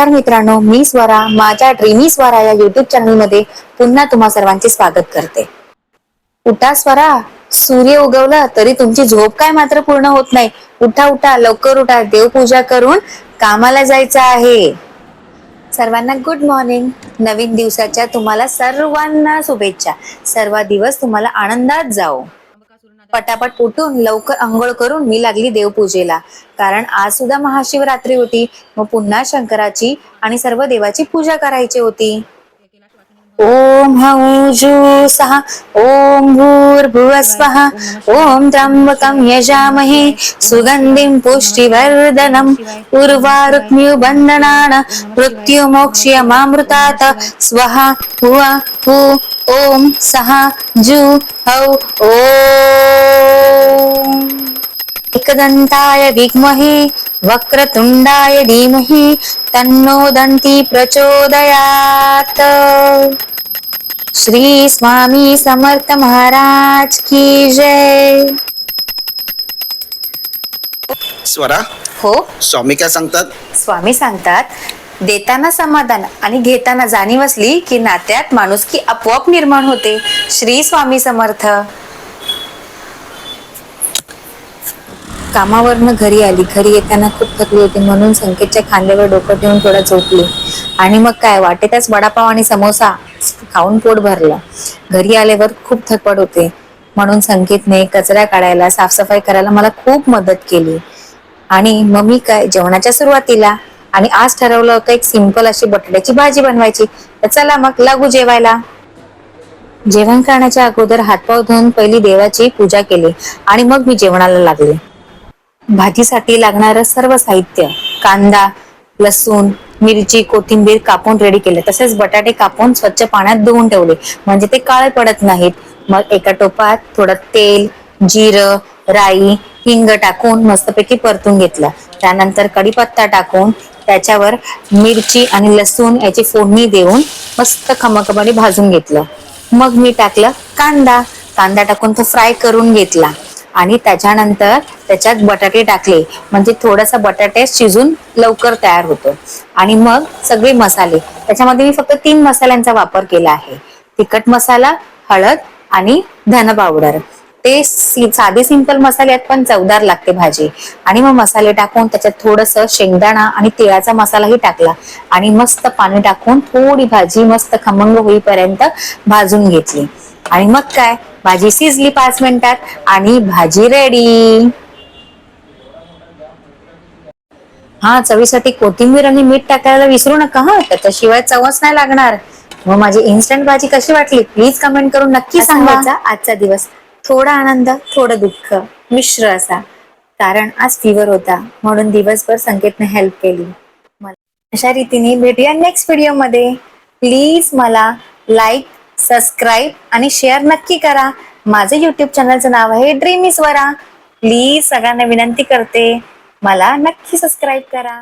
नमस्कार मित्रांनो मी स्वरा. माझ्या ड्रीमी स्वरा या युट्यूब चॅनलमध्ये पुन्हा तुम्हा सर्वांचे स्वागत करते. उठा स्वरा. सूर्य उगवला तरी तुमची झोप काय मात्र पूर्ण होत नाही. उठा उठा. लवकर उठा. देवपूजा करून कामाला जायचं आहे. सर्वांना गुड मॉर्निंग नवीन दिवसाच्या तुम्हाला सर्वांना शुभेच्छा. सर्व दिवस तुम्हाला आनंदात जाओ पटापट उठून लवकर आंघोळ करून मी लागली देवपूजेला. कारण आज सुद्धा महाशिवरात्री होती. मग पुन्हा शंकराची आणि सर्व देवाची पूजा करायची होती. ओम हौजु सहा ओम भूर्भुवस्वः ओम त्र्यंबकं यजामहे सुगन्धिं पुष्टिवर्धनम् उर्वारुक्म्युबन्धनान् मृत्युमोक्ष्यमामृतात् स्वहा हुवा हु ओम सहा जु हौ ओम एकदन्ताय विद्महे वक्रतुण्डाय धीमहि तन्नो दन्ति प्रचोदयात्। श्री स्वामी समर्थ महाराज की जय। स्वरा हो? स्वामी काय सांगतात? स्वामी सांगतात देताना समाधान आणि घेताना जाणीव असली की नात्यात माणुसकी आपोआप निर्माण होते. श्री स्वामी समर्थ. कामावरनं घरी आली. घरी येताना खूप थकली होती. म्हणून संकेतच्या खांद्यावर डोकं ठेवून थोडा झोपली. आणि मग काय वाटेतच वडापाव आणि समोसा खाऊन पोट भरलं. घरी आल्यावर खूप थकवड होते. म्हणून संकेतने कचरा काढायला साफसफाई करायला मला खूप मदत केली. आणि मग मी काय जेवणाच्या सुरुवातीला आणि आज ठरवलं होतं एक सिंपल अशी बटाट्याची भाजी बनवायची. तर चला मग लागू जेवायला. जेवण करण्याच्या अगोदर हातपाव धुवून पहिली देवाची पूजा केली आणि मग मी जेवणाला लागले. भाजीसाठी लागणारं सर्व साहित्य कांदा लसूण मिरची कोथिंबीर कापून रेडी केले. तसेच बटाटे कापून स्वच्छ पाण्यात धुवून ठेवले. म्हणजे ते काळे पडत नाहीत. मग एका टोपात थोडं तेल जिरं राई हिंग टाकून मस्तपैकी परतून घेतलं. त्यानंतर कढीपत्ता टाकून त्याच्यावर मिरची आणि लसूण याची फोडणी देऊन मस्त खमखमाने भाजून घेतलं. मग मी टाकलं कांदा. कांदा टाकून तो फ्राय करून घेतला. आणि त्याच्यानंतर त्याच्यात बटाटे टाकले. म्हणजे थोडासा बटाटे शिजून लवकर तयार होतो. आणि मग सगळे मसाले. त्याच्यामध्ये मी फक्त तीन मसाल्यांचा वापर केला आहे. तिखट मसाला हळद आणि धन पावडर. ते साधे सिंपल मसाले आहेत पण चवदार लागते भाजी. आणि मग मसाले टाकून त्याच्यात थोडस शेंगदाणा आणि तिळाचा मसालाही टाकला. आणि मस्त पाणी टाकून थोडी भाजी मस्त खमंग होईपर्यंत भाजून घेतली. आणि मग काय? भाजी शिजली पाच मिनिटात आणि भाजी रेडी हा चवीसाठी कोथिंबीर आणि मीठ टाकायला विसरू नका हा. त्याच्याशिवाय चवच नाही लागणार. मग माझी इन्स्टंट भाजी कशी वाटली? प्लीज कमेंट करून नक्की सांगायचा आजचा दिवस. थोडा आनंद थोडं दुःख मिश्र असा. कारण आज फिवर होता म्हणून दिवसभर संकेतने हेल्प केली. अशा रीतीने भेटूया नेक्स्ट व्हिडिओमध्ये. प्लीज मला लाईक सबस्क्राईब आणि शेअर नक्की करा. माझे युट्यूब चॅनलचं नाव आहे ड्रीम इस्वरा प्लीज सगळ्यांना विनंती करते. मला नक्की सबस्क्राईब करा.